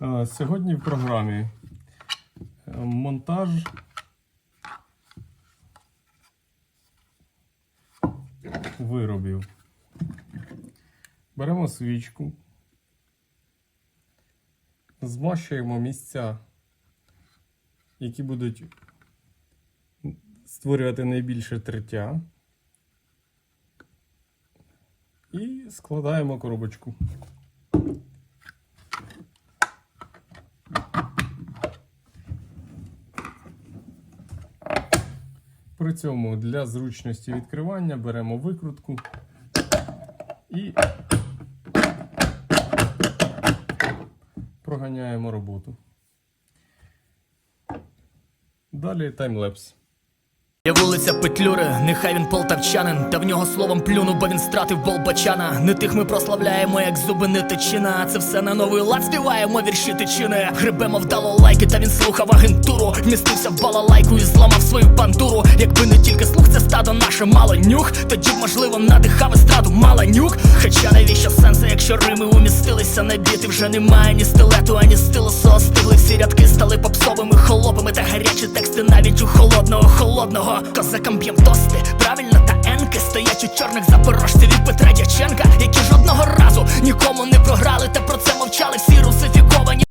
Сьогодні в програмі е, монтаж виробів. Беремо свічку, змащуємо місця, які будуть створювати найбільше тертя. І складаємо коробочку. При цьому для зручності відкривання беремо викрутку і проганяємо роботу. Далі таймлепс. Я вулиця Петлюри, нехай він полтавчанин, та в нього словом плюну, бо він стратив болбачана. Не тих ми прославляємо, як зуби не тичина. Це все на новий лад співаємо вірші тичини. Гребемо вдало лайки, та він слухав агентуру. Вмістився в балалайку і зламав свою бандуру. Якби не тільки слух, це стадо наше мало нюх. Тоді можливо, надихав естраду мала нюк. Хоча навіщо сенси, якщо рими умістилися на біти, вже немає ні стилету, ані стилусу остигли. Всі рядки стали попсовими холопами та гарячі тексти навіть у холодного, холодного. Козакам б'єм тости, правильно та енки стоять у чорних запорожців від Петра